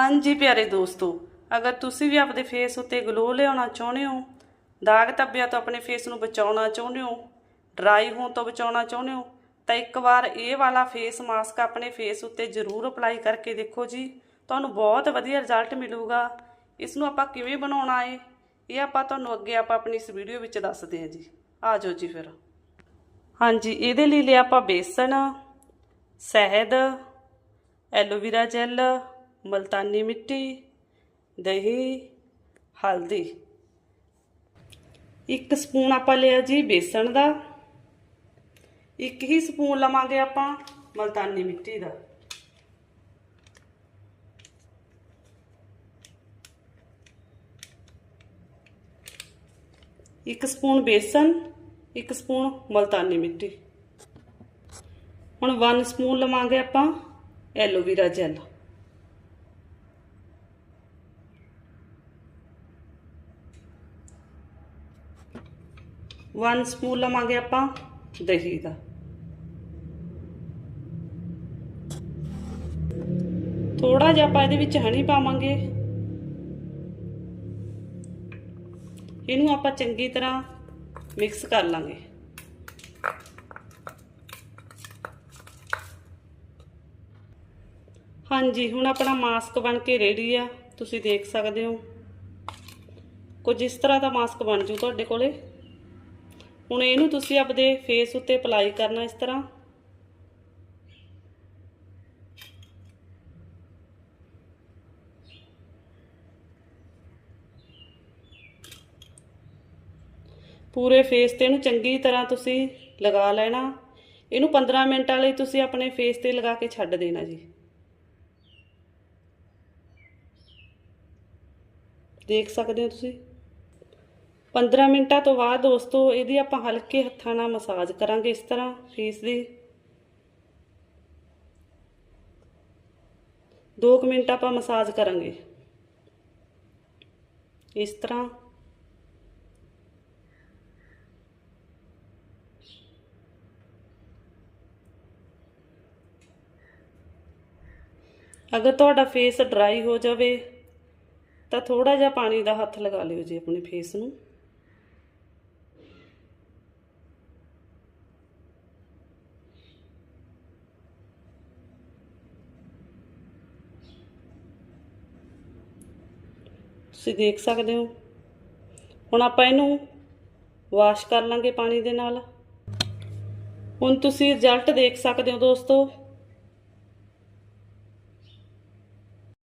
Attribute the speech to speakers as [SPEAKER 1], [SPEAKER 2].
[SPEAKER 1] ਹਾਂਜੀ ਪਿਆਰੇ ਦੋਸਤੋ, ਅਗਰ ਤੁਸੀਂ ਵੀ ਆਪਣੇ ਫੇਸ ਉੱਤੇ ਗਲੋ ਲਿਆਉਣਾ ਚਾਹੁੰਦੇ ਹੋ, ਦਾਗ ਧੱਬਿਆਂ ਤੋਂ ਆਪਣੇ ਫੇਸ ਨੂੰ ਬਚਾਉਣਾ ਚਾਹੁੰਦੇ ਹੋ ਡਰਾਈ ਹੋਣ ਤੋਂ ਬਚਾਉਣਾ ਚਾਹੁੰਦੇ ਹੋ, ਤਾਂ ਇੱਕ ਵਾਰ ਇਹ ਵਾਲਾ ਫੇਸ ਮਾਸਕ ਆਪਣੇ ਫੇਸ ਉੱਤੇ ਜ਼ਰੂਰ ਅਪਲਾਈ ਕਰਕੇ ਦੇਖੋ ਜੀ। ਤੁਹਾਨੂੰ ਬਹੁਤ ਵਧੀਆ ਰਿਜ਼ਲਟ ਮਿਲੂਗਾ। ਇਸ ਨੂੰ ਆਪਾਂ ਕਿਵੇਂ ਬਣਾਉਣਾ ਹੈ ਇਹ ਆਪਾਂ ਤੁਹਾਨੂੰ ਅੱਗੇ ਆਪਾਂ ਆਪਣੀ ਇਸ ਵੀਡੀਓ ਵਿੱਚ ਦੱਸਦੇ ਹਾਂ ਜੀ। ਆ ਜਾਓ ਜੀ ਫਿਰ। ਹਾਂਜੀ, ਇਹਦੇ ਲਈ ਲਿਆ ਆਪਾਂ ਬੇਸਣ ਸ਼ਹਿਦ, ਐਲੋਵੀਰਾ ਜੈਲ ਮਲਤਾਨੀ ਮਿੱਟੀ, ਦਹੀਂ, ਹਲਦੀ। ਇੱਕ ਸਪੂਨ ਆਪਾਂ ਲਿਆ ਜੀ ਬੇਸਣ ਦਾ। ਇੱਕ ਹੀ ਸਪੂਨ ਲਵਾਂਗੇ ਆਪਾਂ ਮਲਤਾਨੀ ਮਿੱਟੀ ਦਾ। ਇੱਕ ਸਪੂਨ ਬੇਸਣ, ਇੱਕ ਸਪੂਨ ਮਲਤਾਨੀ ਮਿੱਟੀ। ਹੁਣ 1 ਸਪੂਨ ਲਵਾਂਗੇ ਆਪਾਂ ਐਲੋਵੀਰਾ ਜੈਲ। ਵਨ ਸਪੂਨ ਲਵਾਂਗੇ ਆਪਾਂ, ਦਹੀਂ ਦਾ। ਥੋੜਾ ਜਿਹਾ ਆਪਾਂ ਇਹਦੇ ਵਿੱਚ ਹਣੀ ਪਾਵਾਂਗੇ। ਇਹਨੂੰ ਆਪਾਂ ਚੰਗੀ ਤਰ੍ਹਾਂ ਮਿਕਸ ਕਰ ਲਾਂਗੇ। ਹਾਂਜੀ, ਹੁਣ ਆਪਣਾ ਮਾਸਕ ਬਣ ਕੇ ਰੈਡੀ ਆ। ਤੁਸੀਂ ਦੇਖ ਸਕਦੇ ਹੋ। ਕੁਝ ਇਸ ਤਰ੍ਹਾਂ ਦਾ ਮਾਸਕ ਬਣ ਜੂ ਤੁਹਾਡੇ ਕੋਲੇ। ਹੁਣ ਇਹਨੂੰ ਤੁਸੀਂ ਆਪਦੇ ਫੇਸ ਉੱਤੇ ਅਪਲਾਈ ਕਰਨਾ ਇਸ ਤਰ੍ਹਾਂ। ਪੂਰੇ ਫੇਸ ਤੇ ਇਹਨੂੰ ਚੰਗੀ ਤਰ੍ਹਾਂ ਤੁਸੀਂ ਲਗਾ ਲੈਣਾ। ਇਹਨੂੰ 15 ਮਿੰਟਾਂ ਲਈ ਤੁਸੀਂ ਆਪਣੇ ਫੇਸ ਤੇ ਲਗਾ ਕੇ ਛੱਡ ਦੇਣਾ ਜੀ। ਦੇਖ ਸਕਦੇ ਹੋ ਤੁਸੀਂ? 15 ਮਿੰਟਾਂ ਤੋਂ ਬਾਅਦ ਦੋਸਤੋ ਇਹਦੀ ਆਪਾਂ ਹਲਕੇ ਹੱਥਾਂ ਨਾਲ ਮਸਾਜ ਕਰਾਂਗੇ ਇਸ ਤਰ੍ਹਾਂ ਫੇਸ ਦੀ। 2 ਮਿੰਟ ਆਪਾਂ ਮਸਾਜ ਕਰਾਂਗੇ। ਇਸ ਤਰ੍ਹਾਂ। ਅਗਰ ਤੁਹਾਡਾ ਫੇਸ ਡਰਾਈ ਹੋ ਜਾਵੇ ਤਾਂ ਥੋੜਾ ਜਿਹਾ ਪਾਣੀ ਦਾ ਹੱਥ ਲਗਾ ਲਿਓ ਜੀ ਆਪਣੇ ਫੇਸ ਨੂੰ। ਤੁਸੀਂ ਦੇਖ ਸਕਦੇ ਹੋ। ਹੁਣ ਆਪਾਂ ਇਹਨੂੰ ਵਾਸ਼ ਕਰ ਲਾਂਗੇ ਪਾਣੀ ਦੇ ਨਾਲ। ਹੁਣ ਤੁਸੀਂ ਰਿਜ਼ਲਟ ਦੇਖ ਸਕਦੇ ਹੋ ਦੋਸਤੋ।